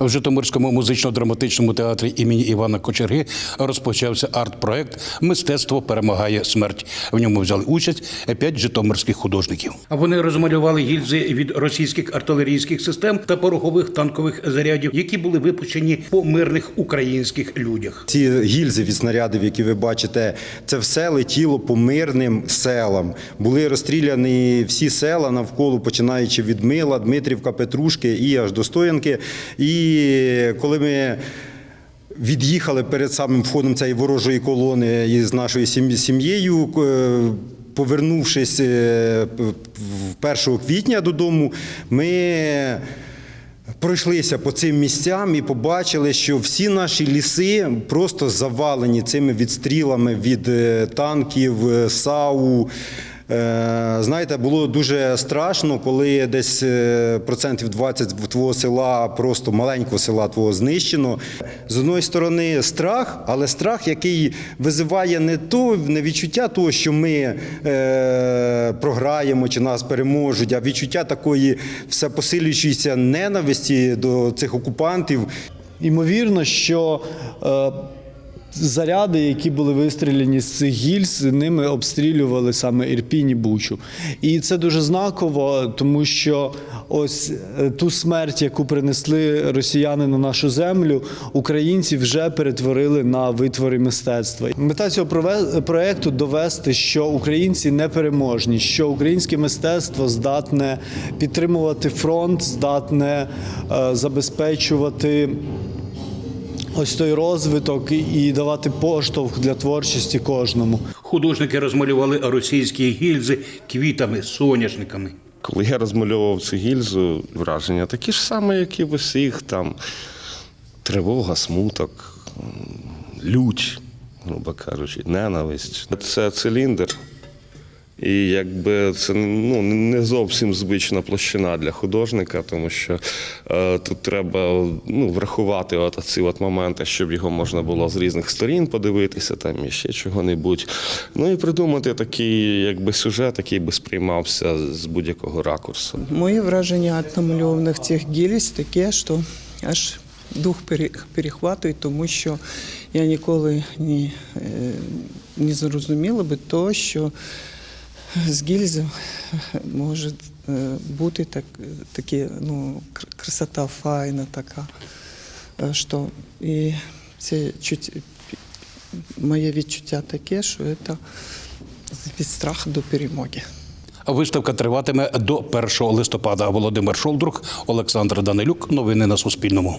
В Житомирському музично-драматичному театрі імені Івана Кочерги розпочався арт-проект Мистецтво перемагає смерть. В ньому взяли участь п'ять житомирських художників. Вони розмалювали гільзи від російських артилерійських систем та порохових танкових зарядів, які були випущені по мирних українських людях. Ці гільзи від снарядів, які ви бачите, це все летіло по мирним селам. Були розстріляні всі села навколо, починаючи від Мила, Дмитрівка, Петрушки і аж до Стоянки. І коли ми від'їхали перед самим входом цієї ворожої колони із нашою сім'єю. е, Повернувшись е, п- п- 1 квітня додому, ми пройшлися по цим місцям і побачили, що всі наші ліси просто завалені цими відстрілами від е, танків, е, САУ. Е, Знаєте, було дуже страшно, коли десь е, процентів 20 в твого села, просто маленького села твого знищено. З одної сторони страх, але страх, який визиває не то не відчуття того, що ми е, програємо чи нас переможуть, а відчуття такої все посилюючої ненависті до цих окупантів. Ймовірно, що е, заряди, які були вистріляні з цих гільз, ними обстрілювали саме Ірпінь і Бучу. І це дуже знаково, тому що ось е, ту смерть, яку принесли росіяни на нашу землю, українці вже перетворили на витвори мистецтва. Мета цього проекту довести, що українці непереможні, що українське мистецтво здатне підтримувати фронт, здатне е, забезпечувати. Ось той розвиток і давати поштовх для творчості кожному. Художники розмалювали російські гільзи квітами, соняшниками. Коли я розмальовував цю гільзу, враження такі ж саме, як і в усіх, там тривога, смуток, лють, грубо кажучи, ненависть. Це циліндр. І якби це ну, не зовсім звична площина для художника, тому що е, тут треба ну, врахувати от ці от моменти, щоб його можна було з різних сторін подивитися, там і ще чого-небудь. Ну і придумати такий якби сюжет, який би сприймався з будь-якого ракурсу. Мої враження від намальованих цих гіліць таке, що аж дух перехватує, тому що я ніколи не, не зрозуміла би то, що з гільзи може е, бути так, таке, ну, красота файна така. е, Що і це чуть, моє відчуття таке, що це від страху до перемоги. Виставка триватиме до 1 листопада. Володимир Шолдрук, Олександр Данилюк. Новини на Суспільному.